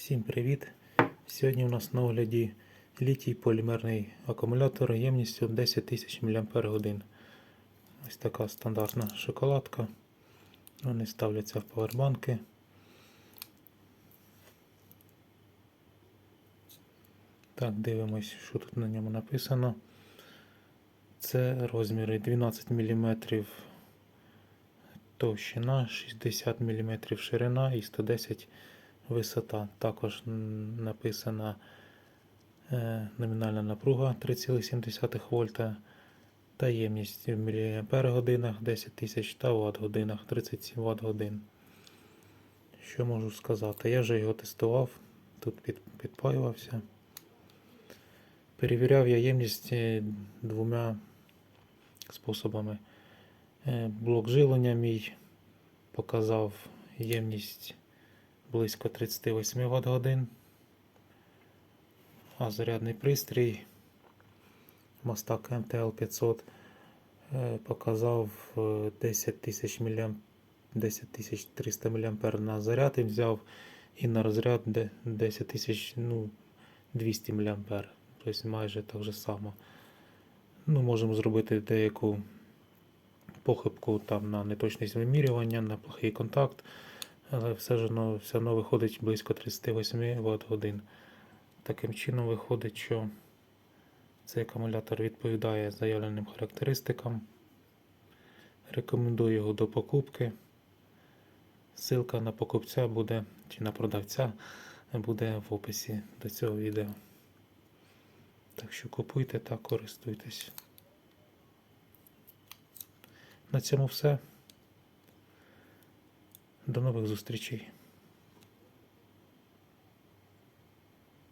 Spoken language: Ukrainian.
Всім привіт! Сьогодні у нас на огляді літій полімерний акумулятор ємністю 10 тисяч мАч. Ось така стандартна шоколадка. Вони ставляться в павербанки. Так, дивимось, що тут на ньому написано. Це розміри 12 мм товщина, 60 мм ширина і 110 висота. Також написана е, номінальна напруга 3,7 вольта та ємність в мАч 10 тисяч та Вт годинах 37 Вт годин. Що можу сказати? Я вже його тестував, тут під, підпаювався. Перевіряв я ємність е, двома способами. Е, Блок жилення мій показав ємність близько 38 Вт годин. А зарядний пристрій Мастак MTL 500 е, показав е, 10 тисяч мА 10 300 мА на заряд і взяв і на розряд де- 10 ну, 200 мА. Тобто майже так же само. Ну, можемо зробити деяку похибку там на неточність вимірювання, на плохий контакт, але все ж воно все одно виходить близько 38 Вт годин. Таким чином виходить, що цей акумулятор відповідає заявленим характеристикам. Рекомендую його до покупки. Ссылка на покупця буде чи на продавця буде в описі до цього відео. Так що купуйте та користуйтесь. На цьому все. До нових зустрічей.